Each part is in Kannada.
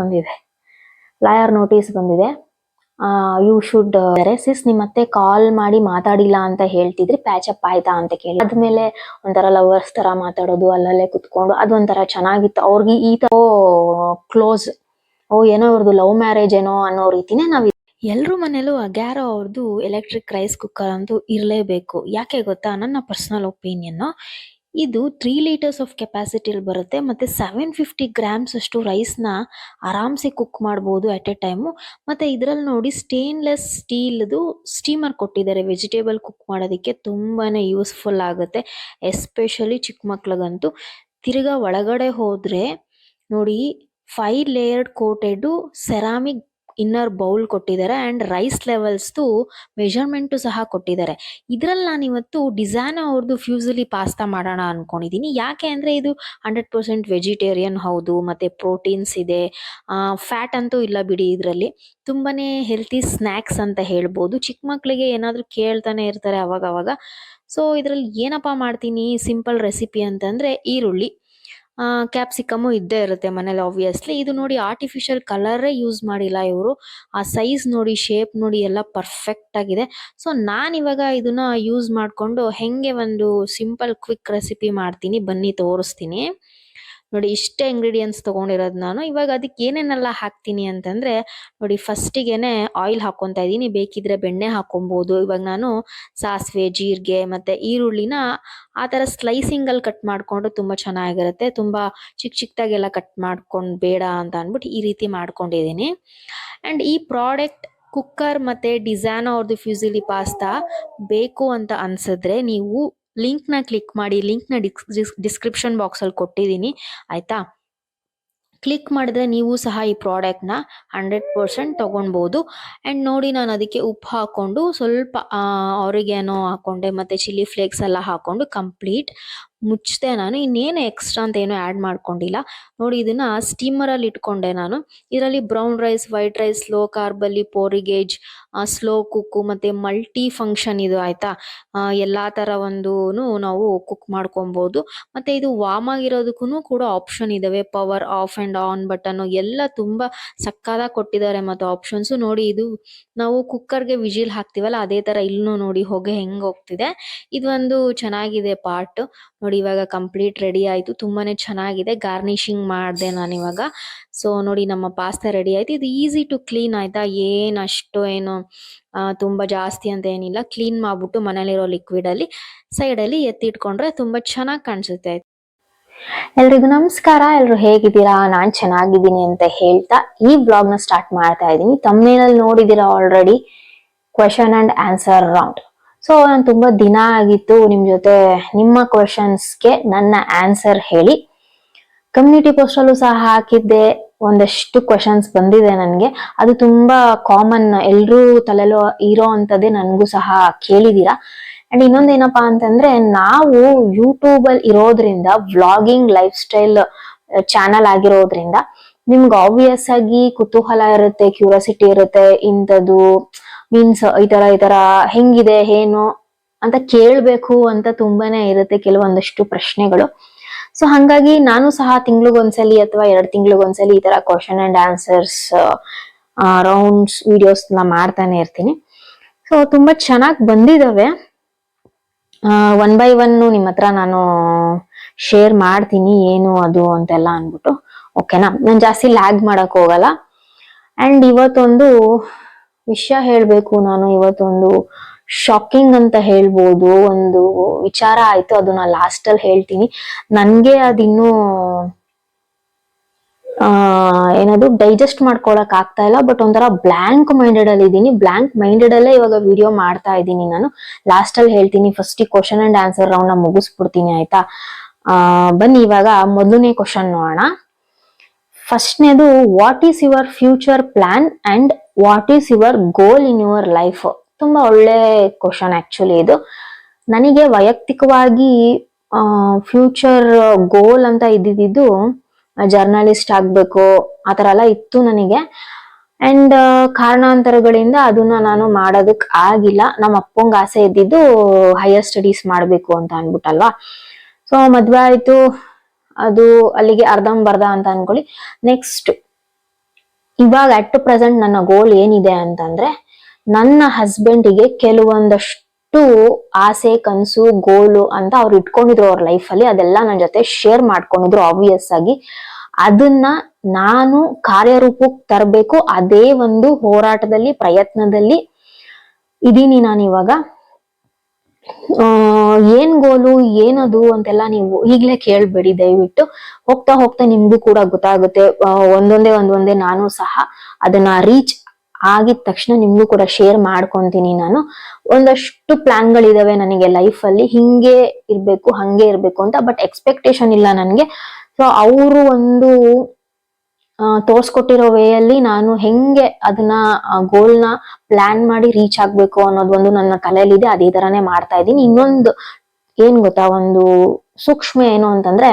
ಬಂದಿದೆ. ಲಾಯರ್ ನೋಟಿಸ್ ಬಂದಿದೆ. ಯು ಶುಡ್ ಸಿಸ್ ನಿಮ್ಮ ಮತ್ತೆ ಕಾಲ್ ಮಾಡಿ ಮಾತಾಡಿಲ್ಲ ಅಂತ ಹೇಳ್ತಿದ್ರಿ ಪ್ಯಾಚ್ ಅಪ್ ಆಯ್ತಾ ಅಂತ ಕೇಳಿ. ಅದ್ಮೇಲೆ ಒಂಥರ ಲವರ್ಸ್ ತರ ಮಾತಾಡೋದು, ಅಲ್ಲಲ್ಲೇ ಕುತ್ಕೊಂಡು ಅದೊಂಥರ ಚೆನ್ನಾಗಿತ್ತು. ಅವ್ರಿಗೆ ಈ ತರ ಕ್ಲೋಸ್ ಓ, ಏನೋ ಅವ್ರದ್ದು ಲವ್ ಮ್ಯಾರೇಜ್ ಏನೋ ಅನ್ನೋ ರೀತಿನೇ ನಾವು ಎಲ್ಲರೂ ಮನೇಲೂ ಅಗ್ಯಾರೋ ಅವ್ರದ್ದು ಎಲೆಕ್ಟ್ರಿಕ್ ರೈಸ್ ಕುಕ್ಕರ್ ಅಂತೂ ಇರಲೇಬೇಕು. ಯಾಕೆ ಗೊತ್ತಾ? ನನ್ನ ಪರ್ಸನಲ್ ಒಪಿನಿಯನ್ ಇದು ತ್ರೀ ಲೀಟರ್ಸ್ ಆಫ್ ಕೆಪಾಸಿಟಿ ಬರುತ್ತೆ. ಮತ್ತೆ ಸೆವೆನ್ ಫಿಫ್ಟಿ ಗ್ರಾಮ್ಸ್ ಅಷ್ಟು ರೈಸ್ನ ಆರಾಮ್ಸೆ ಕುಕ್ ಮಾಡಬಹುದು ಅಟ್ ಎ ಟೈಮ್ ಮತ್ತೆ ಇದರಲ್ಲಿ ನೋಡಿ ಸ್ಟೇನ್ಲೆಸ್ ಸ್ಟೀಲ್ದು ಸ್ಟೀಮರ್ ಕೊಟ್ಟಿದ್ದಾರೆ. ವೆಜಿಟೇಬಲ್ ಕುಕ್ ಮಾಡೋದಕ್ಕೆ ತುಂಬಾನೇ ಯೂಸ್ಫುಲ್ ಆಗುತ್ತೆ. ಎಸ್ಪೆಷಲಿ ಚಿಕ್ಕ ಮಕ್ಳಿಗಂತೂ. ತಿರ್ಗಾ ಒಳಗಡೆ ಹೋದ್ರೆ ನೋಡಿ five layered coated ceramic inner bowl ಕೊಟ್ಟಿದ್ದಾರೆ ಆ್ಯಂಡ್ ರೈಸ್ ಲೆವೆಲ್ಸ್ದು ಮೆಷರ್ಮೆಂಟು ಸಹ ಕೊಟ್ಟಿದ್ದಾರೆ. ಇದರಲ್ಲಿ ನಾನು ಇವತ್ತು ಡಿಸೈನ್ ಅವ್ರದ್ದು ಫ್ಯೂಸಲಿ ಪಾಸ್ತಾ ಮಾಡೋಣ ಅಂದ್ಕೊಂಡಿದ್ದೀನಿ ಯಾಕೆ ಅಂದ್ರೆ ಇದು ಹಂಡ್ರೆಡ್ ಪರ್ಸೆಂಟ್ ವೆಜಿಟೇರಿಯನ್ ಹೌದು, ಮತ್ತೆ ಪ್ರೋಟೀನ್ಸ್ ಇದೆ ಫ್ಯಾಟ್ ಅಂತೂ ಇಲ್ಲ ಬಿಡಿ ಇದರಲ್ಲಿ. ತುಂಬಾನೇ ಹೆಲ್ತಿ ಸ್ನ್ಯಾಕ್ಸ್ ಅಂತ ಹೇಳ್ಬೋದು. ಚಿಕ್ಕ ಮಕ್ಕಳಿಗೆ ಏನಾದರೂ ಕೇಳ್ತಾನೆ ಇರ್ತಾರೆ ಅವಾಗ ಅವಾಗ ಸೊ ಇದರಲ್ಲಿ ಏನಪ್ಪಾ ಮಾಡ್ತೀನಿ ಸಿಂಪಲ್ ರೆಸಿಪಿ ಅಂತಂದ್ರೆ ಈರುಳ್ಳಿ. ಕ್ಯಾಪ್ಸಿಕಮ್ ಇದ್ದೇ ಇರುತ್ತೆ ಮನೇಲಿ ಆಬ್ವಿಯಸ್ಲಿ ಇದು ನೋಡಿ ಆರ್ಟಿಫಿಷಿಯಲ್ ಕಲರೇ ಯೂಸ್ ಮಾಡಿಲ್ಲ ಇವರು. ಆ ಸೈಜ್ ನೋಡಿ ಶೇಪ್ ನೋಡಿ ಎಲ್ಲ ಪರ್ಫೆಕ್ಟ್ ಆಗಿದೆ. ಸೊ ನಾನು ಇವಾಗ ಇದನ್ನ ಯೂಸ್ ಮಾಡಿಕೊಂಡು ಹೆಂಗೆ ಒಂದು ಸಿಂಪಲ್ ಕ್ವಿಕ್ ರೆಸಿಪಿ ಮಾಡ್ತೀನಿ, ಬನ್ನಿ ತೋರಿಸ್ತೀನಿ. ನೋಡಿ ಇಷ್ಟೇ ಇಂಗ್ರೀಡಿಯೆಂಟ್ಸ್ ತಗೊಂಡಿರೋದು ನಾನು. ಇವಾಗ ಅದಕ್ಕೆ ಏನೇನೆಲ್ಲ ಹಾಕ್ತೀನಿ ಅಂತಂದರೆ, ನೋಡಿ ಫಸ್ಟಿಗೆನೆ ಆಯಿಲ್ ಹಾಕೊಂತ ಇದ್ದೀನಿ. ಬೇಕಿದ್ರೆ ಬೆಣ್ಣೆ ಹಾಕೊಬೋದು ಇವಾಗ ನಾನು ಸಾಸಿವೆ, ಜೀರಿಗೆ ಮತ್ತು ಈರುಳ್ಳಿನ ಆ ಥರ ಸ್ಲೈಸಿಂಗಲ್ಲಿ ಕಟ್ ಮಾಡಿಕೊಂಡು ತುಂಬ ಚೆನ್ನಾಗಿರುತ್ತೆ. ತುಂಬ ಚಿಕ್ಕ ಚಿಕ್ಕದಾಗೆಲ್ಲ ಕಟ್ ಮಾಡ್ಕೊಂಡು ಬೇಡ ಅಂತ ಅಂದ್ಬಿಟ್ಟು ಈ ರೀತಿ ಮಾಡ್ಕೊಂಡಿದ್ದೀನಿ. ಆ್ಯಂಡ್ ಈ ಪ್ರಾಡಕ್ಟ್ ಕುಕ್ಕರ್ ಮತ್ತು ಡಿಸೈನ್ ಅವ್ರದ್ದು ಫ್ಯೂಸಿಲಿ ಪಾಸ್ತಾ ಬೇಕು ಅಂತ ಅನ್ಸಿದ್ರೆ ನೀವು ಲಿಂಕ್ನ ಕ್ಲಿಕ್ ಮಾಡಿ ಲಿಂಕ್ ಡಿಸ್ ಡಿಸ್ಕ್ರಿಪ್ಷನ್ ಬಾಕ್ಸಲ್ಲಿ ಕೊಟ್ಟಿದ್ದೀನಿ, ಆಯಿತಾ? ಕ್ಲಿಕ್ ಮಾಡಿದ್ರೆ ನೀವು ಸಹ ಈ ಪ್ರಾಡಕ್ಟ್ನ ಹಂಡ್ರೆಡ್ ಪರ್ಸೆಂಟ್ ತೊಗೊಳ್ಬೋದು ಆ್ಯಂಡ್ ನೋಡಿ ನಾನು ಅದಕ್ಕೆ ಉಪ್ಪು ಹಾಕ್ಕೊಂಡು ಸ್ವಲ್ಪ ಅವರಿಗೇನೋ ಹಾಕೊಂಡೆ, ಮತ್ತು ಚಿಲ್ಲಿ ಫ್ಲೇಕ್ಸ್ ಎಲ್ಲ ಹಾಕ್ಕೊಂಡು ಕಂಪ್ಲೀಟ್ ಮುಚ್ಚದೆ ನಾನು, ಇನ್ನೇನು ಎಕ್ಸ್ಟ್ರಾ ಅಂತ ಏನು ಆ್ಯಡ್ ಮಾಡ್ಕೊಂಡಿಲ್ಲ. ನೋಡಿ, ಇದನ್ನ ಸ್ಟೀಮರ್ ಅಲ್ಲಿ ಇಟ್ಕೊಂಡೆ ನಾನು. ಇದರಲ್ಲಿ brown rice white rice low ಕಾರ್ಬಲ್ಲಿ porridge slow cook ಮತ್ತೆ ಮಲ್ಟಿ ಫಂಕ್ಷನ್ ಇದು ಆಯಿತಾ? ಎಲ್ಲ ತರ ಒಂದು ನಾವು ಕುಕ್ ಮಾಡ್ಕೊಬೋದು. ಮತ್ತೆ ಇದು ವಾಮ್ ಆಗಿರೋದಕ್ಕೂ ಕೂಡ ಆಪ್ಷನ್ ಇದ್ದಾವೆ power off and on button ಎಲ್ಲ ತುಂಬಾ ಸಕ್ಕದಾಗಿ ಕೊಟ್ಟಿದ್ದಾರೆ ಮತ್ತೆ ಆಪ್ಷನ್ಸ್ ನೋಡಿ, ಇದು ನಾವು ಕುಕ್ಕರ್ಗೆ ವಿಜಿಲ್ ಹಾಕ್ತಿವಲ್ಲ, ಅದೇ ತರ ಇಲ್ಲೂ ನೋಡಿ ಹೊಗೆ ಹೆಂಗೆ ಹೋಗ್ತಿದೆ. ಇದು ಒಂದು ಚೆನ್ನಾಗಿದೆ ಪಾರ್ಟ್ ನೋಡಿ, ಇವಾಗ ಕಂಪ್ಲೀಟ್ ರೆಡಿ ಆಯ್ತು. ತುಂಬಾನೇ ಚೆನ್ನಾಗಿದೆ. ಗಾರ್ನಿಶಿಂಗ್ ಮಾಡಿದೆ ನಾನು ಇವಾಗ. ಸೊ ನೋಡಿ, ನಮ್ಮ ಪಾಸ್ತಾ ರೆಡಿ ಆಯ್ತು. ಇದು ಈಸಿ ಟು ಕ್ಲೀನ್ ಆಯ್ತಾ? ಏನ್ ಅಷ್ಟು ಏನು ತುಂಬ ಜಾಸ್ತಿ ಅಂತ ಏನಿಲ್ಲ. ಕ್ಲೀನ್ ಮಾಡಿಬಿಟ್ಟು ಮನೇಲಿರೋ ಲಿಕ್ವಿಡ್ ಅಲ್ಲಿ ಸೈಡ್ ಅಲ್ಲಿ ಎತ್ತಿಟ್ಕೊಂಡ್ರೆ ತುಂಬಾ ಚೆನ್ನಾಗಿ ಕಾಣಿಸುತ್ತೆ. ಎಲ್ರಿಗೂ ನಮಸ್ಕಾರ. ಎಲ್ರು ಹೇಗಿದ್ದೀರಾ? ನಾನ್ ಚೆನ್ನಾಗಿದ್ದೀನಿ ಅಂತ ಹೇಳ್ತಾ ಈ ಬ್ಲಾಗ್ನ ಸ್ಟಾರ್ಟ್ ಮಾಡ್ತಾ ಇದ್ದೀನಿ. ತಮ್ಮೇನಲ್ಲಿ ನೋಡಿದೀರಾ already question and answer round so ನಾನು ತುಂಬಾ ದಿನ ಆಗಿತ್ತು ನಿಮ್ ಜೊತೆ ನಿಮ್ಮ ಕ್ವಶನ್ಸ್ಗೆ ನನ್ನ ಆನ್ಸರ್ ಹೇಳಿ. ಕಮ್ಯುನಿಟಿ ಪೋಸ್ಟ್ ಅಲ್ಲೂ ಸಹ ಹಾಕಿದ್ದೆ, ಒಂದಷ್ಟು ಕ್ವಶನ್ಸ್ ಬಂದಿದೆ ನನಗೆ. ಅದು ತುಂಬಾ ಕಾಮನ್ ಎಲ್ರೂ ತಲೆಲೋ ಇರೋ ಅಂತದೇ ನನಗೂ ಸಹ ಕೇಳಿದೀರಾ. ಅಂಡ್ ಇನ್ನೊಂದೇನಪ್ಪ ಅಂತಂದ್ರೆ, ನಾವು ಯೂಟ್ಯೂಬ್ ಅಲ್ಲಿ ಇರೋದ್ರಿಂದ ವ್ಲಾಗಿಂಗ್ ಲೈಫ್ ಸ್ಟೈಲ್ ಚಾನಲ್ ಆಗಿರೋದ್ರಿಂದ, ನಿಮ್ಗೆ ಆಬ್ವಿಯಸ್ ಆಗಿ ಕುತೂಹಲ ಇರುತ್ತೆ ಕ್ಯೂರಿಯಾಸಿಟಿ ಇರುತ್ತೆ ಇಂಥದ್ದು. ಮೀನ್ಸ್ ಈ ತರ ಈ ತರ ಹೆಂಗಿದೆ, ಏನು ಅಂತ ಕೇಳ್ಬೇಕು ಅಂತ ತುಂಬಾನೇ ಇರುತ್ತೆ ಕೆಲವೊಂದಷ್ಟು ಪ್ರಶ್ನೆಗಳು. ಸೊ ಹಂಗಾಗಿ ನಾನು ಸಹ ತಿಂಗ್ಳಿಗೊಂದ್ಸಲಿ ಅಥವಾ ಎರಡು ತಿಂಗ್ಳಿಗೊಂದ್ಸಲಿ ಈ ತರ ಕ್ವಶನ್ ಅಂಡ್ ಆನ್ಸರ್ಸ್ ರೌಂಡ್ಸ್ ವಿಡಿಯೋಸ್ನ ಮಾಡ್ತಾನೆ ಇರ್ತೀನಿ. ಸೊ ತುಂಬಾ ಚೆನ್ನಾಗಿ ಬಂದಿದಾವೆ. ಒನ್ ಬೈ ಒನ್ ನಿಮ್ಮ ಹತ್ರ ನಾನು ಶೇರ್ ಮಾಡ್ತೀನಿ, ಏನು, ಅದು ಅಂತೆಲ್ಲ ಅನ್ಬಿಟ್ಟು ಓಕೆನಾ ನಾನು ಜಾಸ್ತಿ ಲ್ಯಾಗ್ ಮಾಡಕ್ ಹೋಗಲ್ಲ. ಅಂಡ್ ಇವತ್ತೊಂದು ವಿಷಯ ಹೇಳ್ಬೇಕು ನಾನು ಇವತ್ತೊಂದು ಶಾಕಿಂಗ್ ಅಂತ ಹೇಳ್ಬೋದು. ಒಂದು ವಿಚಾರ ಆಯ್ತು ಅದನ್ನ ಲಾಸ್ಟ್ ಅಲ್ಲಿ ಹೇಳ್ತೀನಿ. ನನ್ಗೆ ಅದಿನ್ನೂ, ಆ, ಏನದು ಡೈಜೆಸ್ಟ್ ಮಾಡ್ಕೊಳಕ್ ಆಗ್ತಾ ಇಲ್ಲ ಬಟ್ ಒಂಥರ ಬ್ಲಾಂಕ್ ಮೈಂಡೆಡ್ ಅಲ್ಲಿ ಇದೀನಿ ಬ್ಲಾಂಕ್ ಮೈಂಡೆಡ್ ಅಲ್ಲೇ ಇವಾಗ ವಿಡಿಯೋ ಮಾಡ್ತಾ ಇದ್ದೀನಿ ನಾನು. ಲಾಸ್ಟ್ ಅಲ್ಲಿ ಹೇಳ್ತೀನಿ ಫಸ್ಟ್ ಕ್ವಶನ್ ಅಂಡ್ ಆನ್ಸರ್ ರೌಂಡ್ನ ಮುಗಿಸ್ಬಿಡ್ತೀನಿ, ಆಯ್ತಾ? ಆ, ಬನ್ನಿ, ಇವಾಗ ಮೊದಲನೇ ಕ್ವಶನ್ ನೋಡೋಣ. ಫಸ್ಟ್ನೇದು what is your future plan and what is your goal in your life ತುಂಬಾ ಒಳ್ಳೆ ಕ್ವಶನ್ ಆಕ್ಚುಲಿ ಇದು. ನನಗೆ ವೈಯಕ್ತಿಕವಾಗಿ ಫ್ಯೂಚರ್ ಗೋಲ್ ಅಂತ ಇದ್ದಿದ್ದು ಜರ್ನಲಿಸ್ಟ್ ಆಗ್ಬೇಕು ಥರ ಎಲ್ಲ ಇತ್ತು ನನಗೆ. ಅಂಡ್ ಕಾರಣಾಂತರಗಳಿಂದ ಅದನ್ನ ನಾನು ಮಾಡೋದಕ್ಕೆ ಆಗಿಲ್ಲ. ನಮ್ಮ ಅಪ್ಪಂಗೆ ಆಸೆ ಇದ್ದಿದ್ದು ಹೈಯರ್ ಸ್ಟಡೀಸ್ ಮಾಡಬೇಕು ಅಂತ ಅನ್ಬಿಟ್ಟಲ್ವಾ ಸೊ ಮದ್ವೆ ಆಯ್ತು. ಅದು ಅಲ್ಲಿಗೆ ಅರ್ಧಂಬರ್ಧ ಅಂತ ಅನ್ಕೊಳ್ಳಿ. ನೆಕ್ಸ್ಟ್ ಇವಾಗ ಅಟ್ ಪ್ರೆಸೆಂಟ್ ನನ್ನ ಗೋಲ್ ಏನಿದೆ ಅಂತಂದ್ರೆ ನನ್ನ ಹಸ್ಬೆಂಡಿಗೆ ಕೆಲವೊಂದಷ್ಟು ಆಸೆ, ಕನಸು ಗೋಲು ಅಂತ ಅವ್ರು ಇಟ್ಕೊಂಡಿದ್ರು ಅವ್ರ ಲೈಫಲ್ಲಿ ಅದೆಲ್ಲ ನನ್ನ ಜೊತೆ ಶೇರ್ ಮಾಡ್ಕೊಂಡಿದ್ರು ಆಬ್ವಿಯಸ್ ಆಗಿ. ಅದನ್ನ ನಾನು ಕಾರ್ಯರೂಪಕ್ಕೆ ತರಬೇಕು ಅದೇ ಒಂದು ಹೋರಾಟದಲ್ಲಿ, ಪ್ರಯತ್ನದಲ್ಲಿ ಇದೀನಿ ನಾನು ಇವಾಗ. ಏನ್ ಗೋಲು, ಏನದು ಅಂತೆಲ್ಲ ನೀವು ಈಗ್ಲೇ ಕೇಳ್ಬೇಡಿ. ದಯವಿಟ್ಟು ಹೋಗ್ತಾ ಹೋಗ್ತಾ ನಿಮ್ಗೂ ಕೂಡ ಗೊತ್ತಾಗುತ್ತೆ. ಒಂದೊಂದೇ ಒಂದೊಂದೇ ನಾನು ಸಹ ಅದನ್ನ ರೀಚ್ ಆಗಿದ ತಕ್ಷಣ ನಿಮ್ಗೂ ಕೂಡ ಶೇರ್ ಮಾಡ್ಕೊಂತೀನಿ ನಾನು. ಒಂದಷ್ಟು ಪ್ಲಾನ್ಗಳಿದಾವೆ ನನಗೆ ಲೈಫ್ ಅಲ್ಲಿ. ಹಿಂಗೆ ಇರ್ಬೇಕು, ಹಂಗೆ ಇರ್ಬೇಕು ಅಂತ ಬಟ್ ಎಕ್ಸ್ಪೆಕ್ಟೇಷನ್ ಇಲ್ಲ ನನ್ಗೆ. ಸೊ ಅವರು ಒಂದು ತೋರ್ಸ್ಕೊಟ್ಟಿರೋ ವೇ ಅಲ್ಲಿ ನಾನು ಹೆಂಗೆ ಅದನ್ನ ಗೋಲ್ನ ಪ್ಲಾನ್ ಮಾಡಿ ರೀಚ್ ಆಗ್ಬೇಕು ಅನ್ನೋದೊಂದು ನನ್ನ ತಲೆಯಲ್ಲಿದೆ. ಅದೇ ತರಾನೇ ಮಾಡ್ತಾ ಇದ್ದೀನಿ. ಇನ್ನೊಂದು ಏನ್ ಗೊತ್ತಾ? ಒಂದು ಸೂಕ್ಷ್ಮ ಏನು ಅಂತಂದ್ರೆ,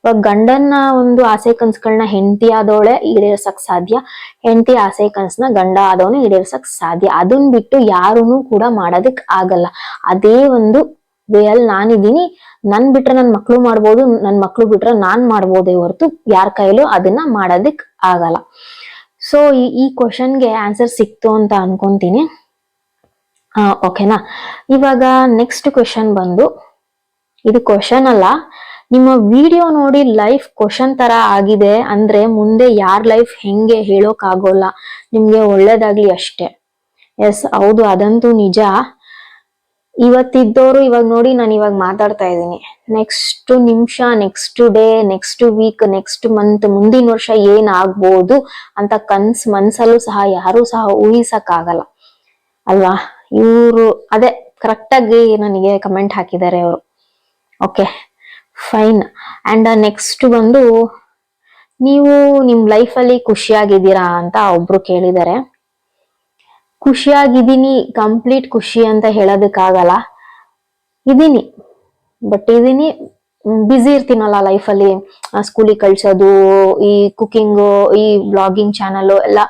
ಇವಾಗ ಗಂಡನ ಒಂದು ಆಸೆ ಕನ್ಸುಗಳನ್ನ ಹೆಂಡತಿ ಆದವಳೆ ಈಡೇರ್ಸಕ್ ಸಾಧ್ಯ. ಹೆಂಡತಿ ಆಸೆ ಕನ್ಸನ್ನ ಗಂಡ ಆದವನು ಈಡೇರ್ಸಕ್ ಸಾಧ್ಯ. ಅದನ್ನ ಬಿಟ್ಟು ಯಾರೂ ಕೂಡ ಮಾಡೋದಕ್ ಆಗಲ್ಲ. ಅದೇ ಒಂದು ವೇ ಅಲ್ಲಿ ನಾನಿದ್ದೀನಿ. ನನ್ ಬಿಟ್ರೆ ನನ್ ಮಕ್ಳು ಮಾಡ್ಬೋದು, ನನ್ ಮಕ್ಳು ಬಿಟ್ರೆ ನಾನ್ ಮಾಡ್ಬೋದೇ ಹೊರತು ಯಾರ ಕೈಲೂ ಅದನ್ನ ಮಾಡೋದಿಕ್ ಆಗಲ್ಲ. ಸೊ ಈ ಕ್ವಶನ್ಗೆ ಆನ್ಸರ್ ಸಿಕ್ತು ಅಂತ ಅನ್ಕೊಂತೀನಿ. ಓಕೆನಾ ಇವಾಗ ನೆಕ್ಸ್ಟ್ ಕ್ವಶನ್ ಬಂದು, ಇದು ಕ್ವಶನ್ ಅಲ್ಲ, ನಿಮ್ಮ ವಿಡಿಯೋ ನೋಡಿ ಲೈಫ್ ಕ್ವಶನ್ ತರ ಆಗಿದೆ ಅಂದ್ರೆ ಮುಂದೆ ಯಾರ್ ಲೈಫ್ ಹೆಂಗೆ ಹೇಳೋಕ್ ಆಗೋಲ್ಲ ನಿಮ್ಗೆ ಒಳ್ಳೇದಾಗ್ಲಿ ಅಷ್ಟೇ. ಎಸ್ ಹೌದು, ಅದಂತೂ ನಿಜ. ಇವತ್ತಿದ್ದವರು ಇವಾಗ ನೋಡಿ ನಾನು ಇವಾಗ ಮಾತಾಡ್ತಾ ಇದ್ದೀನಿ. ನೆಕ್ಸ್ಟ್ ನಿಮಿಷ next day next week next month ಮುಂದಿನ ವರ್ಷ ಏನ್ ಆಗ್ಬೋದು ಅಂತ ಕನ್ಸ್, ಮನ್ಸಲ್ಲೂ ಸಹ, ಯಾರು ಸಹ ಊಹಿಸಕ್ ಆಗಲ್ಲ. ಅಲ್ವಾ? ಇವರು, ಅದೇ ಕರೆಕ್ಟಾಗಿ ನನಗೆ ಕಮೆಂಟ್ ಹಾಕಿದ್ದಾರೆ ಅವರು. ಓಕೆ ಫೈನ್ ಅಂಡ್ ನೆಕ್ಸ್ಟ್ ಬಂದು, ನೀವು ನಿಮ್ಮ ಲೈಫಲ್ಲಿ ಖುಷಿಯಾಗಿದ್ದೀರಾ ಅಂತ ಒಬ್ರು ಕೇಳಿದ್ದಾರೆ. ಖುಷಿಯಾಗಿದ್ದೀನಿ ಕಂಪ್ಲೀಟ್ ಖುಷಿ ಅಂತ ಹೇಳೋದಕ್ಕಾಗಲ್ಲ. ಇದೀನಿ. ಬಟ್ ಇದೀನಿ ಬ್ಯುಸಿ ಇರ್ತೀನಲ್ಲ ಲೈಫಲ್ಲಿ ಸ್ಕೂಲಿಗೆ ಕಳ್ಸೋದು, ಈ ಕುಕಿಂಗು ಈ ಬ್ಲಾಗಿಂಗ್ ಚಾನಲು ಎಲ್ಲ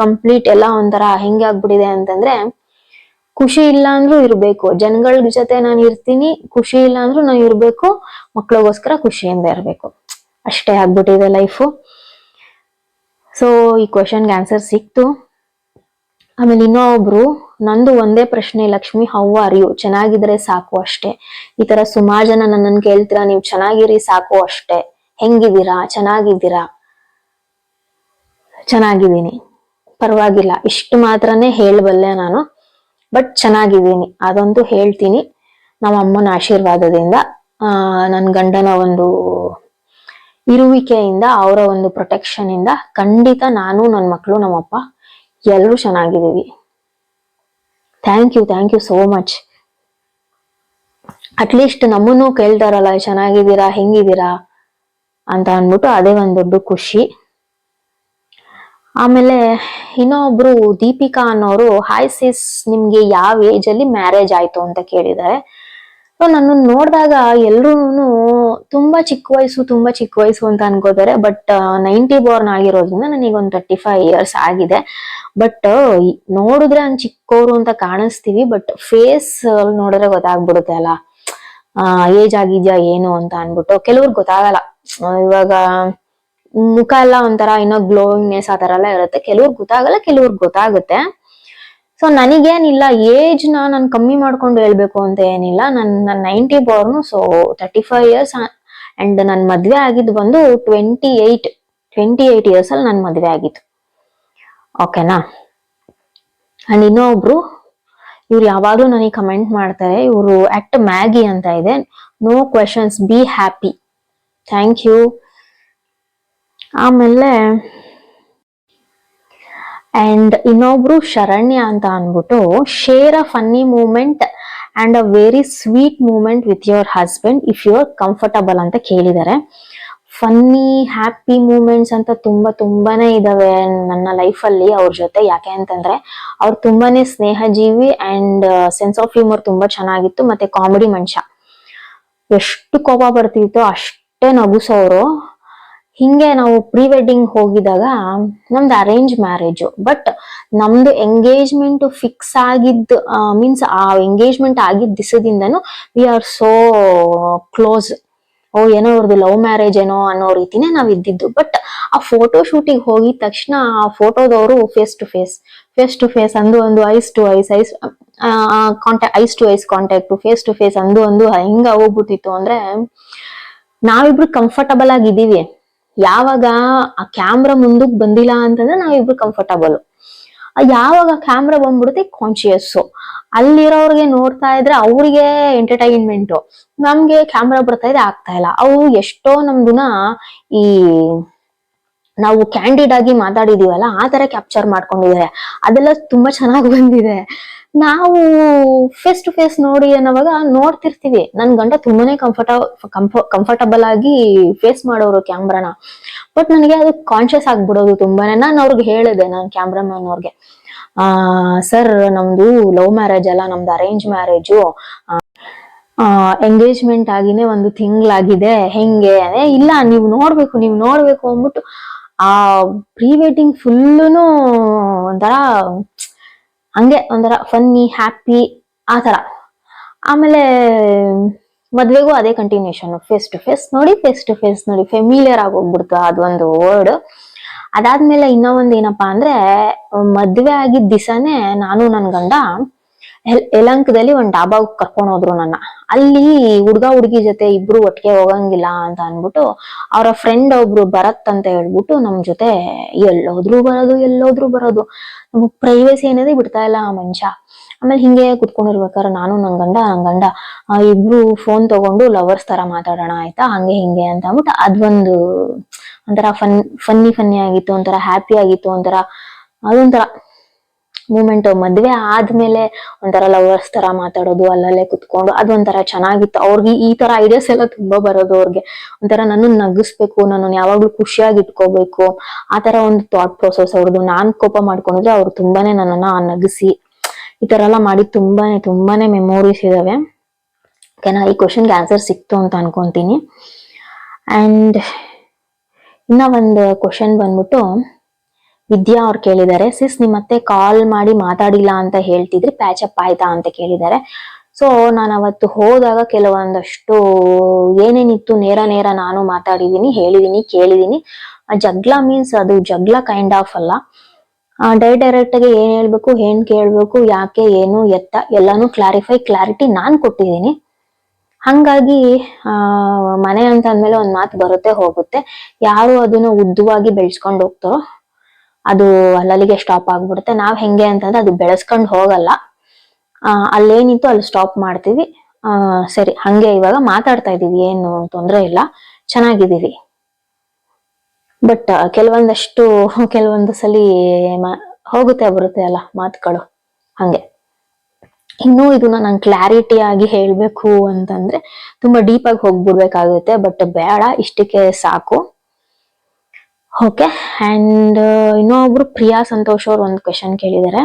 ಕಂಪ್ಲೀಟ್ ಎಲ್ಲ ಒಂಥರ ಹೆಂಗೆ ಆಗ್ಬಿಟ್ಟಿದೆ ಅಂತಂದ್ರೆ, ಖುಷಿ ಇಲ್ಲ ಅಂದ್ರೂ ಇರಬೇಕು. ಜನಗಳ ಜೊತೆ ನಾನು ಇರ್ತೀನಿ, ಖುಷಿ ಇಲ್ಲ ಅಂದ್ರೂ ನಾನು ಇರಬೇಕು. ಮಕ್ಳಿಗೋಸ್ಕರ ಖುಷಿಯಿಂದ ಇರಬೇಕು. ಅಷ್ಟೇ ಆಗ್ಬಿಟ್ಟಿದೆ ಲೈಫು ಸೊ ಈ ಕ್ವಶನ್ಗೆ ಆನ್ಸರ್ ಸಿಕ್ತು. ಆಮೇಲೆ ಇನ್ನೊಬ್ರು, ನಂದು ಒಂದೇ ಪ್ರಶ್ನೆ, ಲಕ್ಷ್ಮಿ ಹೌ ಆರ್ ಯು ಚೆನ್ನಾಗಿದ್ರೆ ಸಾಕು ಅಷ್ಟೇ. ಈ ತರ ಸುಮಾರು ಜನ ನನ್ನನ್ನು ಕೇಳ್ತೀರಾ? ನೀವು ಚೆನ್ನಾಗಿರಿ, ಸಾಕು ಅಷ್ಟೇ. ಹೆಂಗಿದ್ದೀರಾ? ಚೆನ್ನಾಗಿದ್ದೀರಾ? ಚೆನ್ನಾಗಿದ್ದೀನಿ. ಪರವಾಗಿಲ್ಲ. ಇಷ್ಟು ಮಾತ್ರನೇ ಹೇಳಬಲ್ಲೆ ನಾನು. ಬಟ್ ಚೆನ್ನಾಗಿದ್ದೀನಿ. ಅದಂತೂ ಹೇಳ್ತೀನಿ. ನಮ್ಮ ಅಮ್ಮನ ಆಶೀರ್ವಾದದಿಂದ ನನ್ನ ಗಂಡನ ಒಂದು ಇರುವಿಕೆಯಿಂದ, ಅವರ ಒಂದು ಪ್ರೊಟೆಕ್ಷನ್ ಇಂದ ಖಂಡಿತ ನಾನು ನನ್ನ ಮಕ್ಕಳು ನಮ್ಮಪ್ಪ ಎಲ್ಲರೂ ಚೆನ್ನಾಗಿದ್ದೀವಿ. Thank you thank you so much at least ನಮ್ಮನ್ನು ಕೇಳ್ತಾರಲ್ಲ, ಚೆನ್ನಾಗಿದ್ದೀರಾ, ಹೆಂಗಿದ್ದೀರಾ ಅಂತ ಅಂದ್ಬಿಟ್ಟು ಅದೇ ಒಂದ್ ದೊಡ್ಡ ಖುಷಿ. ಆಮೇಲೆ ಇನ್ನೊಬ್ರು ದೀಪಿಕಾ ಅನ್ನೋರು ಹಾಯ್ ಸಿಸ್ ನಿಮ್ಗೆ ಯಾವ ಏಜ್ ಅಲ್ಲಿ ಮ್ಯಾರೇಜ್ ಆಯ್ತು? ಅಂತ ಕೇಳಿದ್ದಾರೆ. ಸೊ ನನ್ನ ನೋಡಿದಾಗ ಎಲ್ರೂನು ತುಂಬಾ ಚಿಕ್ಕ ವಯಸ್ಸು, ತುಂಬಾ ಚಿಕ್ಕ ವಯಸ್ಸು ಅಂತ ಅನ್ಕೋತಾರೆ. ಬಟ್ ನೈಂಟಿ ಬೋರ್ನ್ ಆಗಿರೋದ್ರಿಂದ ನನಗೆ ಒಂದು ತರ್ಟಿ ಫೈವ್ ಇಯರ್ಸ್ ಆಗಿದೆ ಬಟ್ ನೋಡಿದ್ರೆ ನಾನು ಚಿಕ್ಕವರು ಅಂತ ಕಾಣಿಸ್ತೀವಿ. ಬಟ್ ಫೇಸ್ ನೋಡಿದ್ರೆ ಗೊತ್ತಾಗ್ಬಿಡುತ್ತೆ ಅಲ್ಲ. ಏಜ್ ಆಗಿದ್ಯಾ, ಏನು ಅಂತ ಅನ್ಬಿಟ್ಟು. ಕೆಲವ್ರಿಗೆ ಗೊತ್ತಾಗಲ್ಲ. ಇವಾಗ, ಮುಖ ಎಲ್ಲ ಒಂಥರ ಇನ್ನೊಂದು ಗ್ಲೋವಿಂಗ್ನೆಸ್ ಆ ತರ ಎಲ್ಲ ಇರುತ್ತೆ. ಕೆಲವ್ರಿಗೆ ಗೊತ್ತಾಗಲ್ಲ, ಕೆಲವ್ರಿಗೆ ಗೊತ್ತಾಗುತ್ತೆ. ಸೊ ನನಗೇನಿಲ್ಲ ಏಜ್ನ ನಾನು ಕಮ್ಮಿ ಮಾಡ್ಕೊಂಡು ಹೇಳ್ಬೇಕು ಅಂತ ಏನಿಲ್ಲ. ನನ್ ನನ್ ninety born so thirty five years and ನನ್ ಮದ್ವೆ ಆಗಿದ್ದು ಬಂದು twenty eight twenty eight years ಅಲ್ಲಿ ನನ್ ಮದ್ವೆ ಆಗಿತ್ತು. ಓಕೆನಾ ಅಂಡ್ ಇನ್ನೊಬ್ರು, ಇವ್ರು ಯಾವಾಗ್ಲೂ ನನಗೆ ಕಮೆಂಟ್ ಮಾಡ್ತಾರೆ, ಇವರು ಆಕ್ಟ್ ಮ್ಯಾಗಿ ಅಂತ ಇದೆ. No questions be happy thank you ಆಮೇಲೆ ಅಂಡ್ ಇನ್ನೊಬ್ರು ಶರಣ್ಯ ಅಂತ ಅಂದ್ಬಿಟ್ಟು share a funny moment and a very sweet moment with your husband if you are comfortable ಅಂತ ಕೇಳಿದ್ದಾರೆ. ಫನ್ನಿ ಹ್ಯಾಪಿ ಮೂಮೆಂಟ್ಸ್ ಅಂತ ತುಂಬಾ ತುಂಬಾನೇ ಇದಾವೆ ನನ್ನ ಲೈಫಲ್ಲಿ ಅವ್ರ ಜೊತೆ. ಯಾಕೆ ಅಂತಂದ್ರೆ ಅವ್ರು ತುಂಬಾನೇ ಸ್ನೇಹಜೀವಿ ಅಂಡ್ ಸೆನ್ಸ್ ಆಫ್ ಹ್ಯೂಮರ್ ತುಂಬಾ ಚೆನ್ನಾಗಿತ್ತು. ಮತ್ತೆ ಕಾಮಿಡಿ ಮನುಷ್ಯ. ಎಷ್ಟು ಕೋಪ ಬರ್ತಿತ್ತು ಅಷ್ಟೇ ನಗುಸೋರು. ಹಿಂಗೆ ನಾವು ಪ್ರೀ ವೆಡ್ಡಿಂಗ್ ಹೋಗಿದಾಗ ನಮ್ದು ಅರೇಂಜ್ ಮ್ಯಾರೇಜ್ ಬಟ್ ನಮ್ದು ಎಂಗೇಜ್ಮೆಂಟ್ ಫಿಕ್ಸ್ ಆಗಿದ್ದ ಮೀನ್ಸ್ ಆ ಎಂಗೇಜ್ಮೆಂಟ್ ಆಗಿದ್ದ ದಿಸದಿಂದನು ವಿ ಆರ್ ಸೋ ಕ್ಲೋಸ್ ಓ, ಏನೋ ಅವ್ರದ್ದು ಲವ್ ಮ್ಯಾರೇಜ್ ಏನೋ ಅನ್ನೋ ರೀತಿನೇ ನಾವು ಇದ್ದಿದ್ದು. ಬಟ್ ಆ ಫೋಟೋ ಶೂಟಿಗೆ ಹೋಗಿದ ತಕ್ಷಣ ಆ ಫೋಟೋದವರು face to face face to face ಅಂದು ಒಂದು eyes to eyes eyes contact eyes to eyes contact face to face ಅಂದು ಒಂದು ಹೆಂಗ ಹೋಗ್ಬಿಟ್ಟಿತ್ತು. ಅಂದ್ರೆ ನಾವಿಬ್ರು ಕಂಫರ್ಟಬಲ್ ಆಗಿದ್ದೀವಿ. ಯಾವಾಗ ಆ ಕ್ಯಾಮ್ರಾ ಮುಂದಕ್ಕೆ ಬಂದಿಲ್ಲ ಅಂತಂದ್ರೆ ನಾವಿಬ್ರು ಕಂಫರ್ಟಬಲ್ ಯಾವಾಗ ಕ್ಯಾಮ್ರಾ ಬಂದ್ಬಿಡುತ್ತೆ ಕಾನ್ಶಿಯಸ್ ಅಲ್ಲಿರೋರ್ಗೆ ನೋಡ್ತಾ ಇದ್ರೆ ಅವ್ರಿಗೆ ಎಂಟರ್ಟೈನ್ಮೆಂಟ್ ನಮ್ಗೆ ಕ್ಯಾಮ್ರಾ ಬರ್ತಾ ಇದೆ, ಆಗ್ತಾ ಇಲ್ಲ. ಅವು ಎಷ್ಟೋ ನಮ್ದುನ ಈ ನಾವು ಕ್ಯಾಂಡಿಡ್ ಆಗಿ ಮಾತಾಡಿದೀವಲ್ಲ, ಆ ತರ ಕ್ಯಾಪ್ಚರ್ ಮಾಡ್ಕೊಂಡಿದ್ದಾರೆ. ಅದೆಲ್ಲ ತುಂಬಾ ಚೆನ್ನಾಗಿ ಬಂದಿದೆ. ನಾವು ಫೇಸ್ ಟು ಫೇಸ್ ನೋಡಿ ಅನ್ನೋವಾಗ ನೋಡ್ತಿರ್ತೀವಿ. ನನ್ ಗಂಡ ತುಂಬಾನೇ ಕಂಫರ್ಟ ಕಂಫರ್ಟಬಲ್ ಆಗಿ ಫೇಸ್ ಮಾಡೋರು ಕ್ಯಾಮ್ರಾನ. ಬಟ್ ನನಗೆ ಅದು ಕಾನ್ಶಿಯಸ್ ಆಗ್ಬಿಡೋದು ತುಂಬಾನೇ. ನಾನು ಅವ್ರಿಗೆ ಹೇಳಿದೆ, ನಾನು ಕ್ಯಾಮ್ರಾಮನ್ ಅವ್ರಿಗೆ ಆ, ಸರ್, ನಮ್ದು ಲವ್ ಮ್ಯಾರೇಜ್ ಅಲ್ಲ, ನಮ್ದು ಅರೇಂಜ್ ಮ್ಯಾರೇಜು ಎಂಗೇಜ್ಮೆಂಟ್ ಆಗಿನೇ ಒಂದು ತಿಂಗ್ಳಾಗಿದೆ. ಹೆಂಗೆ? ಇಲ್ಲ, ನೀವು ನೋಡ್ಬೇಕು ನೀವು ನೋಡ್ಬೇಕು ಅಂದ್ಬಿಟ್ಟು ಆ ಪ್ರೀ ವೆಡ್ಡಿಂಗ್ ಫುಲ್ಲುನು ಒಂಥರ ಹಂಗೆ ಒಂಥರ ಫನ್ನಿ ಹ್ಯಾಪಿ ಆ ಥರ. ಆಮೇಲೆ ಮದ್ವೆಗೂ ಅದೇ ಕಂಟಿನ್ಯೂಷನ್ ಫೇಸ್ ಟು ಫೇಸ್ ನೋಡಿ ಫೇಸ್ ಟು ಫೇಸ್ ನೋಡಿ ಫೆಮಿಲಿಯರ್ ಆಗಿ ಹೋಗ್ಬಿಡ್ತು ಅದೊಂದು ವರ್ಡ್ ಅದಾದ್ಮೇಲೆ ಇನ್ನೂ ಒಂದು ಏನಪ್ಪಾ ಅಂದ್ರೆ, ಮದ್ವೆ ಆಗಿದ್ ದಿವಸನೇ ನಾನು ನನ್ನ ಗಂಡ ಯಲ್- ಯಲಹಂಕದಲ್ಲಿ ಒಂದ್ ಡಾಬಾ ಕರ್ಕೊಂಡ್ ಹೋದ್ರು ನನ್ನ. ಅಲ್ಲಿ ಹುಡ್ಗ ಹುಡ್ಗಿ ಜೊತೆ ಇಬ್ರು ಒಟ್ಟಿಗೆ ಹೋಗಂಗಿಲ್ಲ ಅಂತ ಅನ್ಬಿಟ್ಟು ಅವರ ಫ್ರೆಂಡ್ ಒಬ್ರು ಭರತ್ ಅಂತ ಹೇಳ್ಬಿಟ್ಟು ನಮ್ ಜೊತೆ ಎಲ್ಲೋದ್ರು ಬರೋದು ಎಲ್ಲೋದ್ರು ಬರೋದು. ನಮಗ್ ಪ್ರೈವೇಸಿ ಅನ್ನೋದೇ ಬಿಡ್ತಾ ಇಲ್ಲ ಆ ಮನುಷ್ಯ. ಆಮೇಲೆ ಹಿಂಗೆ ಕುತ್ಕೊಂಡಿರ್ಬೇಕಾದ್ರೆ ನಾನು, ನನ್ ಗಂಡ ನನ್ ಗಂಡ ಇಬ್ರು ಫೋನ್ ತಗೊಂಡು ಲವರ್ಸ್ ತರ ಮಾತಾಡೋಣ ಆಯ್ತಾ? ಹಂಗೆ, ಹಿಂಗೆ ಅಂತ ಅಂದ್ಬಿಟ್ಟು ಅದೊಂದು ಒಂಥರ ಫನ್ ಫನ್ನಿ ಫನ್ನಿ ಆಗಿತ್ತು, ಒಂಥರ ಹ್ಯಾಪಿ ಆಗಿತ್ತು, ಒಂಥರ ಅದೊಂಥರ ಮೂಮೆಂಟ್ ಮದ್ವೆ ಆದ್ಮೇಲೆ ಒಂಥರ ಲವರ್ಸ್ ತರ ಮಾತಾಡೋದು, ಅಲ್ಲಲ್ಲೇ ಕುತ್ಕೊಂಡು ಅದೊಂಥರ ಚೆನ್ನಾಗಿತ್ತು. ಅವ್ರಿಗೆ ಈ ತರ ಐಡಿಯಾಸ್ ಎಲ್ಲ ತುಂಬಾ ಬರೋದು ಅವ್ರಿಗೆ. ಒಂಥರ ನನ್ನ ನಗಿಸ್ಬೇಕು ನನ್ನನ್ನು ಯಾವಾಗ್ಲೂ ಖುಷಿಯಾಗಿ ಇಟ್ಕೋಬೇಕು. ಆ ತರ ಒಂದು ಥಾಟ್ ಪ್ರೊಸೆಸ್ ಅವ್ರದ್ದು ನಾನ್ ಕೋಪ ಮಾಡ್ಕೊಂಡಿದ್ರೆ ಅವ್ರು ತುಂಬಾನೇ ನನ್ನನ್ನ ನಗಿಸಿ, ಈ ತರ ಎಲ್ಲ ಮಾಡಿ ತುಂಬಾನೇ ತುಂಬಾನೇ ಮೆಮೊರೀಸ್ ಇದಾವೆ. ಓಕೆನಾ ಈ ಕ್ವಶನ್ಗೆ ಆನ್ಸರ್ ಸಿಕ್ತು ಅಂತ ಅನ್ಕೊಂತೀನಿ. ಅಂಡ್ ಇನ್ನ ಒಂದು ಕ್ವಶನ್ ಬಂದ್ಬಿಟ್ಟು ವಿದ್ಯಾ ಅವ್ರು ಕೇಳಿದ್ದಾರೆ ಸಿಸ್ ನಿಮ್ಮ ಮತ್ತೆ ಕಾಲ್ ಮಾಡಿ ಮಾತಾಡಿಲ್ಲ ಅಂತ ಹೇಳ್ತಿದ್ರಿ ಪ್ಯಾಚಪ್ ಆಯ್ತಾ ಅಂತ ಕೇಳಿದ್ದಾರೆ. ಸೊ ನಾನು ಅವತ್ತು ಹೋದಾಗ ಕೆಲವೊಂದಷ್ಟು ಏನೇನಿತ್ತು, ನೇರ ನೇರ ನಾನು ಮಾತಾಡಿದೀನಿ ಹೇಳಿದೀನಿ ಕೇಳಿದೀನಿ ಜಗ್ಲ ಮೀನ್ಸ್ ಅದು ಜಗ್ಲ ಕೈಂಡ್ ಆಫ್ ಅಲ್ಲ. ಡೈ ಡೈರೆಕ್ಟ್ ಆಗಿ ಏನ್ ಹೇಳ್ಬೇಕು, ಏನ್ ಕೇಳ್ಬೇಕು, ಯಾಕೆ, ಏನು, ಎತ್ತ, ಎಲ್ಲಾನು ಕ್ಲಾರಿಫೈ ಕ್ಲಾರಿಟಿ ನಾನ್ ಕೊಟ್ಟಿದ್ದೀನಿ. ಹಂಗಾಗಿ, ಆ, ಮನೆ ಅಂತ ಅಂದ್ಮೇಲೆ ಒಂದ್ ಮಾತು ಬರುತ್ತೆ, ಹೋಗುತ್ತೆ. ಯಾರು ಅದನ್ನ ಉದ್ದವಾಗಿ ಬೆಳೆಸ್ಕೊಂಡು ಹೋಗ್ತಾರೋ ಅದು ಅಲ್ಲಲ್ಲಿಗೆ ಸ್ಟಾಪ್ ಆಗ್ಬಿಡುತ್ತೆ. ನಾವ್ ಹೆಂಗೆ ಅಂತಂದ್ರೆ ಅದು ಬೆಳೆಸ್ಕೊಂಡು ಹೋಗಲ್ಲ. ಅಲ್ಲೇನಿತ್ತು ಅಲ್ಲಿ ಸ್ಟಾಪ್ ಮಾಡ್ತೀವಿ. ಆ, ಸರಿ, ಹಂಗೆ ಇವಾಗ ಮಾತಾಡ್ತಾ ಇದೀವಿ, ಏನು ತೊಂದ್ರೆ ಇಲ್ಲ. ಚೆನ್ನಾಗಿದ್ದೀವಿ. ಬಟ್ ಕೆಲವೊಂದಷ್ಟು, ಕೆಲವೊಂದು ಸಲಿ ಹೋಗುತ್ತೆ, ಬರುತ್ತೆ ಅಲ್ಲ ಮಾತುಗಳು. ಹಂಗೆ. ಇನ್ನೂ ಇದನ್ನ ನಾನು ಕ್ಲಾರಿಟಿ ಆಗಿ ಹೇಳ್ಬೇಕು ಅಂತಂದ್ರೆ, ತುಂಬಾ ಡೀಪ್ ಆಗಿ ಹೋಗ್ಬಿಡ್ಬೇಕಾಗುತ್ತೆ ಬಟ್ ಬೇಡ, ಇಷ್ಟಕ್ಕೆ ಸಾಕು. ಓಕೆ ಅಂಡ್ ಇನ್ನೊಬ್ರು ಪ್ರಿಯಾ ಸಂತೋಷ್ ಅವ್ರು ಒಂದು ಕ್ವೆಶನ್ ಕೇಳಿದ್ದಾರೆ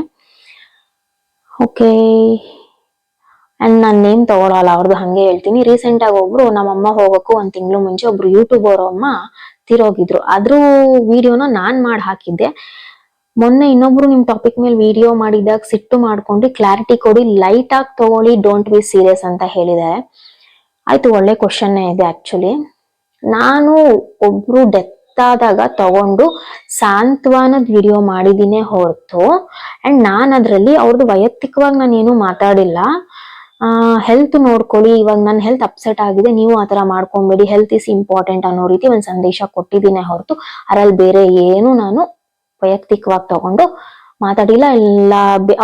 ಓಕೆ ಆ್ಯಂಡ್ ನಾನು ನೇಮ್ ತಗೊಳಲ್ಲ ಅವ್ರದ್ದು ಹಾಗೆ ಹೇಳ್ತೀನಿ. ರೀಸೆಂಟ್ ಆಗಿ ಒಬ್ರು ನಮ್ಮಮ್ಮ ಹೋಗಕ್ಕೂ ಒಂದು ತಿಂಗಳು ಮುಂಚೆ ಒಬ್ರು ಅವರು ಅಮ್ಮ ತೀರೋಗಿದ್ರು. ಅದ್ರ ವಿಡಿಯೋನ ನಾನು ಮಾಡಿ ಹಾಕಿದ್ದೆ. ಮೊನ್ನೆ ಇನ್ನೊಬ್ರು ನಿಮ್ಮ ಟಾಪಿಕ್ ಮೇಲೆ ವಿಡಿಯೋ ಮಾಡಿದಾಗ ಸಿಟ್ಟು ಮಾಡ್ಕೊಂಡು ಕ್ಲಾರಿಟಿ ಕೊಡಿ ಲೈಟ್ ಆಗಿ ತಗೊಳ್ಳಿ ಡೋಂಟ್ ಬಿ ಸೀರಿಯಸ್ ಅಂತ ಹೇಳಿದ್ದಾರೆ ಆಯ್ತು, ಒಳ್ಳೆ ಕ್ವಶನ್ನೇ ಇದೆ ಆ್ಯಕ್ಚುಲಿ ನಾನು ಒಬ್ರು ಡೆತ್ ಆದಾಗ ತಗೊಂಡು ಸಾಂತ್ವನದ ವಿಡಿಯೋ ಮಾಡಿದೀನಿ ಹೊರತು. ಅಂಡ್ ನಾನು ಅದ್ರಲ್ಲಿ ಅವ್ರದ್ದು ವೈಯಕ್ತಿಕವಾಗಿ ನಾನು ಏನು ಮಾತಾಡಿಲ್ಲ ಹೆಲ್ತ್ ನೋಡ್ಕೊಳ್ಳಿ, ಇವಾಗ ನನ್ನ ಹೆಲ್ತ್ ಅಪ್ಸೆಟ್ ಆಗಿದೆ, ನೀವು ಆತರ ಮಾಡ್ಕೊಂಬೇಡಿ ಹೆಲ್ತ್ ಇಸ್ ಇಂಪಾರ್ಟೆಂಟ್ ಅನ್ನೋ ರೀತಿ ಒಂದು ಸಂದೇಶ ಕೊಟ್ಟಿದ್ದೀನಿ ಹೊರತು. ಅದ್ರಲ್ಲಿ ಬೇರೆ ಏನು ನಾನು ವೈಯಕ್ತಿಕವಾಗಿ ತಗೊಂಡು ಮಾತಾಡಿಲ್ಲ ಎಲ್ಲ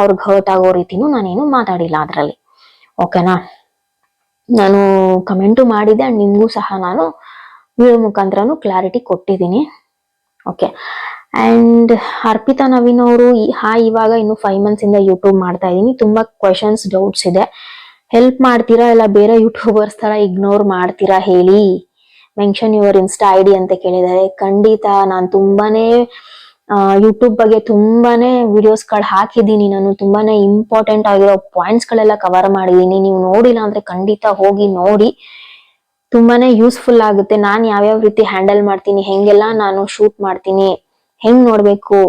ಅವ್ರಿಗೆ ಹರ್ಟ್ ಆಗೋ ರೀತಿನೂ ನಾನೇನು ಮಾತಾಡಿಲ್ಲ ಅದರಲ್ಲಿ. ಓಕೆನಾ ನಾನು ಕಮೆಂಟು ಮಾಡಿದೆ ಅಂಡ್ ನಿಮಗೂ ಸಹ ನಾನು ವಿಡಿಯೋ ಮುಖಾಂತರನು ಕ್ಲಾರಿಟಿ ಕೊಟ್ಟಿದ್ದೀನಿ. ಓಕೆ ಅಂಡ್ ಅರ್ಪಿತಾ ನವೀನ್ ಅವರು ಹಾ, ಇವಾಗ ಇನ್ನು ಫೈವ್ ಮಂತ್ಸ್ ಇಂದ ಯೂಟ್ಯೂಬ್ ಮಾಡ್ತಾ ಇದ್ದೀನಿ. ತುಂಬಾ ಕ್ವೆಶನ್ಸ್ ಡೌಟ್ಸ್ ಇದೆ. ಹೆಲ್ಪ್ ಮಾಡ್ತೀರಾ ಇಲ್ಲ ಬೇರೆ ಯೂಟ್ಯೂಬರ್ಸ್ ತರ ಇಗ್ನೋರ್ ಮಾಡ್ತೀರಾ ಹೇಳಿ? Mention your insta I D ಅಂತ ಕೇಳಿದ್ದಾರೆ. ಖಂಡಿತ ನಾನು ತುಂಬಾನೇ ಯೂಟ್ಯೂಬ್ ಬಗ್ಗೆ ತುಂಬಾನೇ ವಿಡಿಯೋಸ್ಗಳು ಹಾಕಿದ್ದೀನಿ ನಾನು. ತುಂಬಾನೇ ಇಂಪಾರ್ಟೆಂಟ್ ಆಗಿರೋ ಪಾಯಿಂಟ್ಸ್ ಗಳೆಲ್ಲ ಕವರ್ ಮಾಡಿದ್ದೀನಿ. ನೀವು ನೋಡಿಲ್ಲ ಅಂದ್ರೆ ಖಂಡಿತ ಹೋಗಿ ನೋಡಿ. ತುಂಬಾನೇ ಯೂಸ್ಫುಲ್ ಆಗುತ್ತೆ. ನಾನ್ ಯಾವ್ಯಾವ ರೀತಿ ಹ್ಯಾಂಡಲ್ ಮಾಡ್ತೀನಿ, ಹೆಂಗೆಲ್ಲ ನಾನು ಶೂಟ್ ಮಾಡ್ತೀನಿ, ಹೆಂಗ್ ನೋಡ್ಬೇಕು,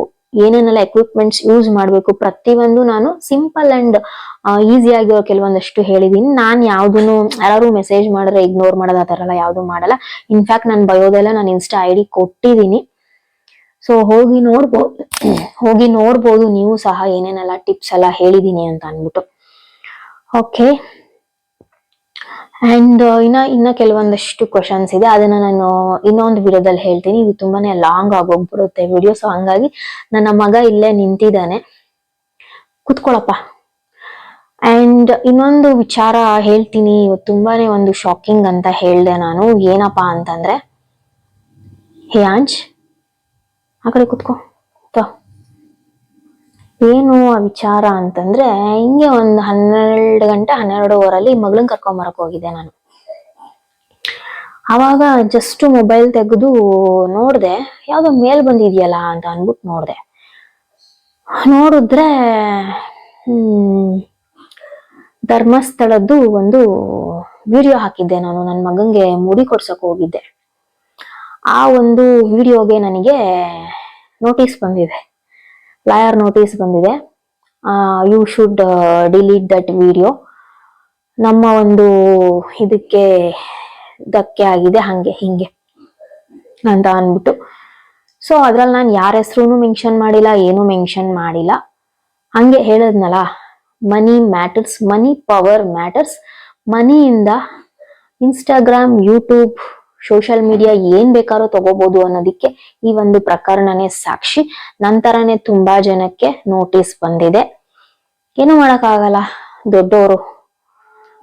ಏನೇನೆಲ್ಲ ಎಕ್ವಿಪ್ಮೆಂಟ್ಸ್ ಯೂಸ್ ಮಾಡಬೇಕು, ಪ್ರತಿಯೊಂದು ನಾನು ಸಿಂಪಲ್ ಅಂಡ್ ಈಸಿ ಆಗಿರೋ ಕೆಲವೊಂದಷ್ಟು ಹೇಳಿದೀನಿ. ನಾನು ಯಾವ್ದನ್ನು ಯಾರು ಮೆಸೇಜ್ ಮಾಡಿದ್ರೆ ಇಗ್ನೋರ್ ಮಾಡೋದು ಆ ಥರ ಎಲ್ಲ ಯಾವ್ದು ಮಾಡಲ್ಲ. ಇನ್ಫ್ಯಾಕ್ಟ್ ನಾನು ಬಯೋದೆಲ್ಲ ನಾನು ಇನ್ಸ್ಟಾ ಐ ಡಿ ಕೊಟ್ಟಿದ್ದೀನಿ ಸೊ ಹೋಗಿ ನೋಡ್ಬೋದು ಹೋಗಿ ನೋಡ್ಬೋದು, ನೀವು ಸಹ ಏನೇನೆಲ್ಲ ಟಿಪ್ಸ್ ಎಲ್ಲ ಹೇಳಿದ್ದೀನಿ ಅಂತ ಅಂದ್ಬಿಟ್ಟು. ಓಕೆ ಅಂಡ್ ಇನ್ನ ಇನ್ನ ಕೆಲವೊಂದಷ್ಟು ಕ್ವಶನ್ಸ್ ಇದೆ. ಅದನ್ನ ನಾನು ಇನ್ನೊಂದು ವಿಡಿಯೋದಲ್ಲಿ ಹೇಳ್ತೀನಿ. ಇದು ತುಂಬಾನೇ ಲಾಂಗ್ ಆಗೋಗ್ಬಿಡುತ್ತೆ ವಿಡಿಯೋ ಸೊ ಹಂಗಾಗಿ ನನ್ನ ಮಗ ಇಲ್ಲೇ ನಿಂತಿದ್ದಾನೆ. ಕುತ್ಕೊಳಪ್ಪ. ಅಂಡ್ ಇನ್ನೊಂದು ವಿಚಾರ ಹೇಳ್ತೀನಿ. ತುಂಬಾನೇ ಒಂದು ಶಾಕಿಂಗ್ ಅಂತ ಹೇಳ್ದೆ ನಾನು. ಏನಪ್ಪಾ ಅಂತಂದ್ರೆ, ಹೇ ಆಂಜ್ ಆ ಕಡೆ ಕುತ್ಕೋ. ಏನು ಆ ವಿಚಾರ ಅಂತಂದ್ರೆ, ಹಿಂಗೆ ಒಂದು ಹನ್ನೆರಡು ಗಂಟೆ, ಹನ್ನೆರಡುವರಲ್ಲಿ ಮಗಳನ್ನ ಕರ್ಕೊಂಬರಕ್ ಹೋಗಿದ್ದೆ ನಾನು. ಅವಾಗ ಜಸ್ಟ್ ಮೊಬೈಲ್ ತೆಗೆದು ನೋಡ್ದೆ, ಯಾವ್ದೋ ಮೇಲ್ ಬಂದಿದೆಯಲ್ಲ ಅಂತ ಅನ್ಬಿಟ್ಟು ನೋಡ್ದೆ. ನೋಡಿದ್ರೆ ಧರ್ಮಸ್ಥಳದ್ದು ಒಂದು ವಿಡಿಯೋ ಹಾಕಿದ್ದೆ ನಾನು ನನ್ನ ಮಗಂಗೆ ಮುಡಿ ಕೊಡ್ಸಕ್ ಹೋಗಿದ್ದೆ. ಆ ಒಂದು ವಿಡಿಯೋಗೆ ನನಗೆ ನೋಟಿಸ್ ಬಂದಿದೆ. ಲಾಯರ್ ನೋಟಿಸ್ ಬಂದಿದೆ. You should delete that video ನಮ್ಮ ಒಂದು ಇದಕ್ಕೆ ಧಕ್ಕೆ ಆಗಿದೆ, ಹಂಗೆ, ಹಿಂಗೆ ಅಂತ ಅಂದ್ಬಿಟ್ಟು. ಸೊ ಅದ್ರಲ್ಲಿ ನಾನು ಯಾರ ಹೆಸರು ಮೆನ್ಷನ್ ಮಾಡಿಲ್ಲ, ಏನು ಮೆನ್ಷನ್ ಮಾಡಿಲ್ಲ. ಹಂಗೆ ಹೇಳದ್ನಲ್ಲ money matters money power matters ಮನಿಯಿಂದ Instagram YouTube social media ಏನ್ ಬೇಕಾದ್ರೂ ತಗೋಬಹುದು ಅನ್ನೋದಕ್ಕೆ ಈ ಒಂದು ಪ್ರಕರಣನೇ ಸಾಕ್ಷಿ. ನಂತರನೇ ತುಂಬಾ ಜನಕ್ಕೆ ನೋಟಿಸ್ ಬಂದಿದೆ. ಏನು ಮಾಡೋಕ್ಕಾಗಲ್ಲ. ದೊಡ್ಡವರು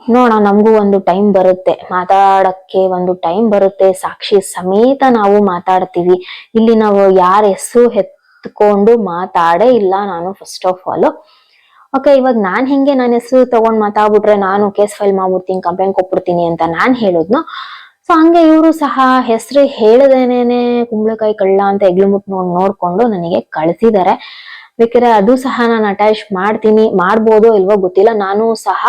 ನೋಡ ನಮಗೂ ಒಂದು ಟೈಮ್ ಬರುತ್ತೆ. ಮಾತಾಡಕ್ಕೆ ಒಂದು ಟೈಮ್ ಬರುತ್ತೆ. ಸಾಕ್ಷಿ ಸಮೇತ ನಾವು ಮಾತಾಡ್ತೀವಿ. ಇಲ್ಲಿ ನಾವು ಯಾರ ಹೆಸರು ಎತ್ಕೊಂಡು ಮಾತಾಡೇ ಇಲ್ಲ ನಾನು ಫಸ್ಟ್ ಆಫ್ ಆಲ್ ಓಕೆ ಇವಾಗ ನಾನ್ ಹೆಂಗೆ ನನ್ನ ಹೆಸರು ತಗೊಂಡ್ ಮಾತಾಡ್ಬಿಟ್ರೆ ನಾನು ಕೇಸ್ ಫೈಲ್ ಮಾಡ್ಬಿಡ್ತೀನಿ ಕಂಪ್ಲೇಂಟ್ ಕೊಟ್ಬಿಡ್ತೀನಿ ಅಂತ ನಾನ್ ಹೇಳುದ್ನು ಸೊ ಹಂಗೆ ಇವರು ಸಹ ಹೆಸರು ಹೇಳದೇನೇನೆ ಕುಂಬಳಕಾಯಿ ಕಳ್ಳ ಅಂತ ಎಗ್ಲು ಮುಟ್ ನೋಡ್ ನೋಡ್ಕೊಂಡು ನನಗೆ ಕಳಿಸಿದ್ದಾರೆ ಬೇಕಾದ್ರೆ ಅದು ಸಹ ನಾನು ಅಟ್ಯಾಚ್ ಮಾಡ್ತೀನಿ. ಮಾಡ್ಬೋದೋ ಇಲ್ವೋ ಗೊತ್ತಿಲ್ಲ. ನಾನು ಸಹ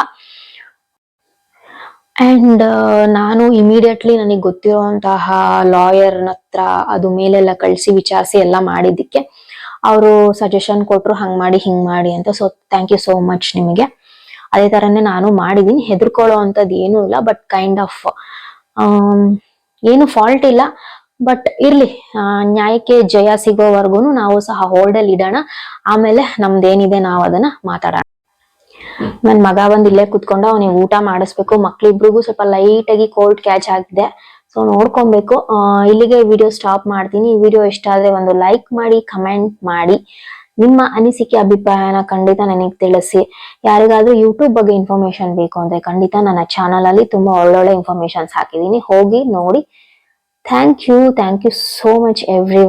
ಅಂಡ್ ನಾನು ಇಮಿಡಿಯೇಟ್ಲಿ ನನಗೆ ಗೊತ್ತಿರುವಂತಹ ಲಾಯರ್ನ ಹತ್ರ ಅದು ಮೇಲೆಲ್ಲ ಕಳಿಸಿ ವಿಚಾರಿಸಿ ಎಲ್ಲ ಮಾಡಿದ್ದಕ್ಕೆ ಅವರು ಸಜೆಷನ್ ಕೊಟ್ಟರು ಹಂಗ್ ಮಾಡಿ, ಹಿಂಗ್ ಮಾಡಿ ಅಂತ. So thank you so much ನಿಮಗೆ. ಅದೇ ಥರನೇ ನಾನು ಮಾಡಿದೀನಿ ಹೆದರ್ಕೊಳ್ಳೋ ಅಂಥದ್ದು ಏನೂ ಇಲ್ಲ ಬಟ್ ಕೈಂಡ್ ಆಫ್ ಏನು ಫಾಲ್ಟ್ ಇಲ್ಲ. ಬಟ್ ಇರ್ಲಿ ನ್ಯಾಯಕ್ಕೆ ಜಯ ಸಿಗೋವರೆಗೂ ನಾವು ಸಹ ಹೋಲ್ಡ್ ಅಲ್ಲಿ ಇಡೋಣ. ಆಮೇಲೆ ನಮ್ದೇನಿದೆ ನಾವು ಅದನ್ನ ಮಾತಾಡೋಣ. ನನ್ ಮಗ ಬಂದ್ ಇಲ್ಲೇ ಕುತ್ಕೊಂಡು ಅವನಿಗೆ ಊಟ ಮಾಡಿಸ್ಬೇಕು. ಮಕ್ಳಿಬ್ರಿಗೂ ಸ್ವಲ್ಪ ಲೈಟ್ ಆಗಿ ಕೋಲ್ಡ್ ಕ್ಯಾಚ್ ಆಗಿದೆ ಸೊ ನೋಡ್ಕೊಬೇಕು. ಇಲ್ಲಿಗೆ ವಿಡಿಯೋ ಸ್ಟಾಪ್ ಮಾಡ್ತೀನಿ. ವಿಡಿಯೋ ಇಷ್ಟ ಆದ್ರೆ ಒಂದು ಲೈಕ್ ಮಾಡಿ ಕಮೆಂಟ್ ಮಾಡಿ. ನಿಮ್ಮ ಅನಿಸಿಕೆ, ಅಭಿಪ್ರಾಯನ ಖಂಡಿತ ನನಗೆ ತಿಳಿಸಿ. ಯಾರಿಗಾದ್ರೂ ಯೂಟ್ಯೂಬ್ ಬಗ್ಗೆ ಇನ್ಫಾರ್ಮೇಶನ್ ಬೇಕು ಅಂದ್ರೆ ಖಂಡಿತ ನನ್ನ ಚಾನಲ್ ಅಲ್ಲಿ ತುಂಬಾ ಒಳ್ಳೊಳ್ಳೆ ಇನ್ಫಾರ್ಮೇಶನ್ಸ್ ಹಾಕಿದೀನಿ ಹೋಗಿ ನೋಡಿ. Thank you thank you so much every